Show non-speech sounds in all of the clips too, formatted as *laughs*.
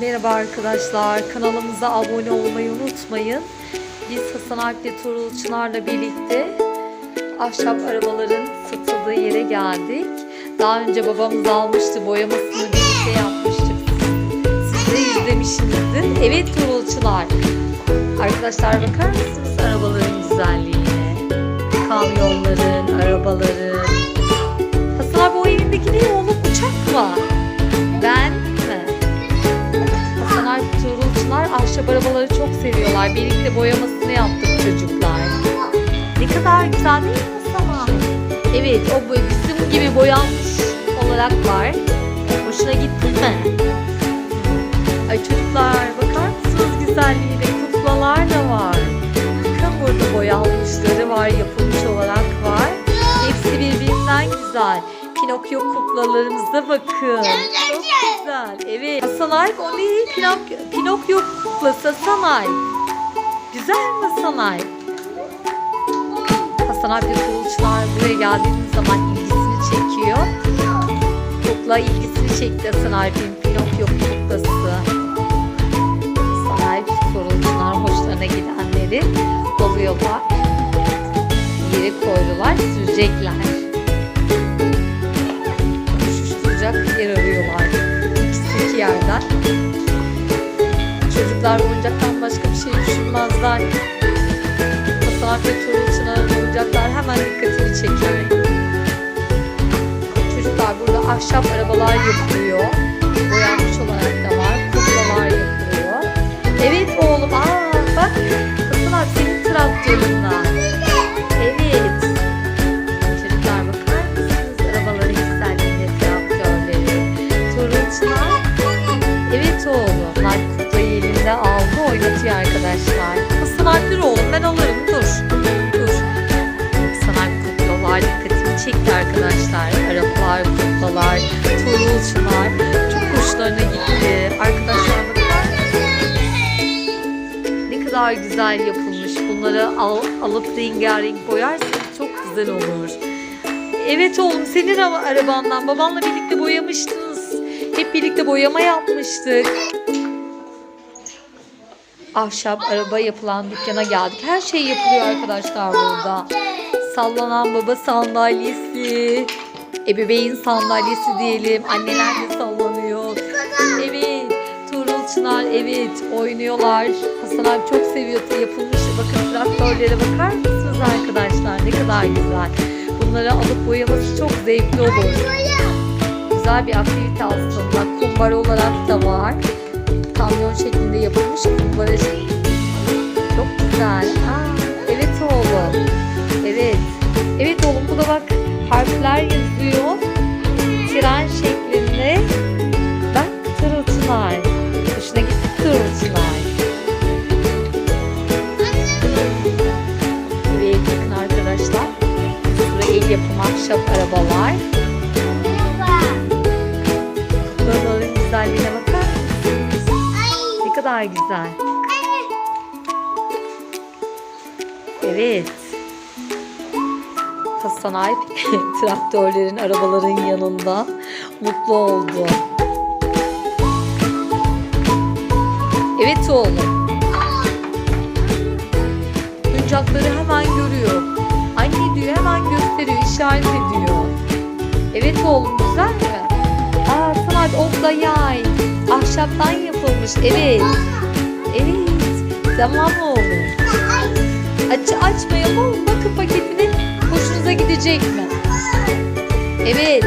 Merhaba arkadaşlar. Kanalımıza abone olmayı unutmayın. Biz Hasan Alp ve Tuğrul Çınar'la birlikte ahşap arabaların satıldığı yere geldik. Daha önce babamız almıştı. Boyamasını birlikte yapmıştık. Siz de izlemişsinizdir. Evet Tuğrul Çınar. Arkadaşlar bakar mısınız ahşap arabaları çok seviyorlar. Birlikte boyamasını yaptık çocuklar. Ne kadar güzel değil mi abi? Evet o bizim gibi boyanmış olarak var. Hoşuna gitti mi? Ay çocuklar bakar mısınız güzelliğine? Kuklalar da var. Bakın burada boyanmışları var, yapılmış olarak Pinokyo kuklalarımıza bakın. Çok güzel. Evet. Hasan Alp o ne? Pinok Pinokyo kuklası Hasan Alp. Güzel mi Hasan Alp? Hasan ve Kılıçlar buraya geldiğiniz zaman ilgisini çekiyor. Kukla ilgisini çekti Hasan Alp'in Pinokyo kuklası. Hasan Kılıçlar hoşlarına gidenleri alıyorlar. Yere koydular, sürecekler. Yerden. Çocuklar oyuncaktan başka bir şey düşünmezler. Hasan ve Tuğrul Çınar'ın oyuncaklar hemen dikkatini çeker. Çocuklar burada ahşap arabalar yapılıyor. Boyanmış kadar güzel yapılmış. Bunları al, alıp rengarenk boyarsanız çok güzel olur. Evet oğlum senin arabandan babanla birlikte boyamıştınız. Hep birlikte boyama yapmıştık. Ahşap araba yapılan dükkana geldik. Her şey yapılıyor arkadaşlar burada. Sallanan baba sandalyesi. Ebeveyn sandalyesi diyelim. Anneler de Çınar evet oynuyorlar. Hasan abi çok seviyor yapılmış. Bakın traktörlere bakar mısınız arkadaşlar? Ne kadar güzel. Bunları alıp boyaması çok zevkli olur. Güzel bir aktivite aslında. Kumbara olarak da var. Kamyon şeklinde yapılmış kumbara şeklinde. Çok güzel. Aa, evet oğlum. Evet. Evet oğlum bu da bak harfler yazıyor. Tren şeklinde. Evet bakın arkadaşlar. Burada el yapımı ahşap arabalar. Buraların güzelliğine bakar mısınız? Ne kadar güzel. Evet. Hasan Alp *laughs* traktörlerin, arabaların yanında mutlu oldu. Evet oğlum. Oyuncakları hemen görüyor. Anne diyor hemen gösteriyor, işaret ediyor. Evet oğlum güzel mi? Aa Alp okla yay. Ahşaptan yapılmış. Evet. Evet. Tamam oğlum. Aç açmayalım. Bakın paketini hoşunuza gidecek mi? Evet.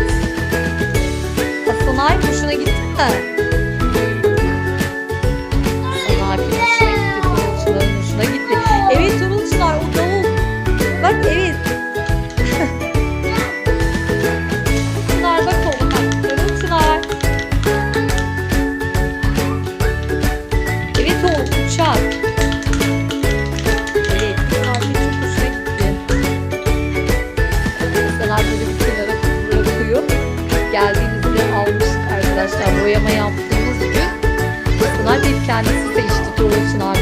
Hasan hoşuna gitti mi? Evet. Çınar bak oğlum bak. Turulçular. Evet oğlum uçak. Evet, Alp'in çok hoşuna gitti. Alp böyle bir kenara bırakıyor. Geldiğimizde almıştık arkadaşlar. Boyama yaptığımız gün. Alp hep kendisi seçti Tuğrul Çınar'la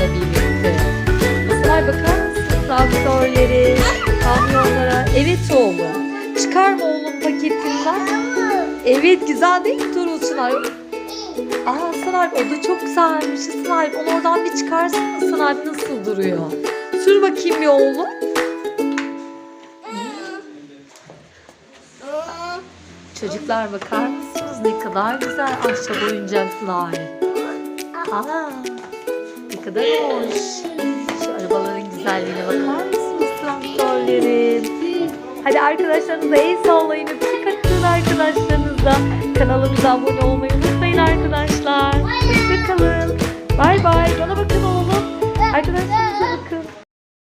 paketinden. Evet güzel değil mi Tuğrul Çınar? Aa Hasan Alp o da çok güzelmiş Hasan Alp. Onu oradan bir çıkarsana Hasan Alp nasıl duruyor. Sür bakayım bir oğlum. Çocuklar bakar mısınız ne kadar güzel ahşap oyuncaklar. Aa, ne kadar hoş. Şu arabaların güzelliğine bakar mısınız traktörlerin? Hadi arkadaşlarınıza el sallayın. Arkadaşlarınıza. Kanalımıza abone olmayı unutmayın arkadaşlar. Hoşçakalın. Bay bay. Bana bakın oğlum. Arkadaşlarınıza bakın.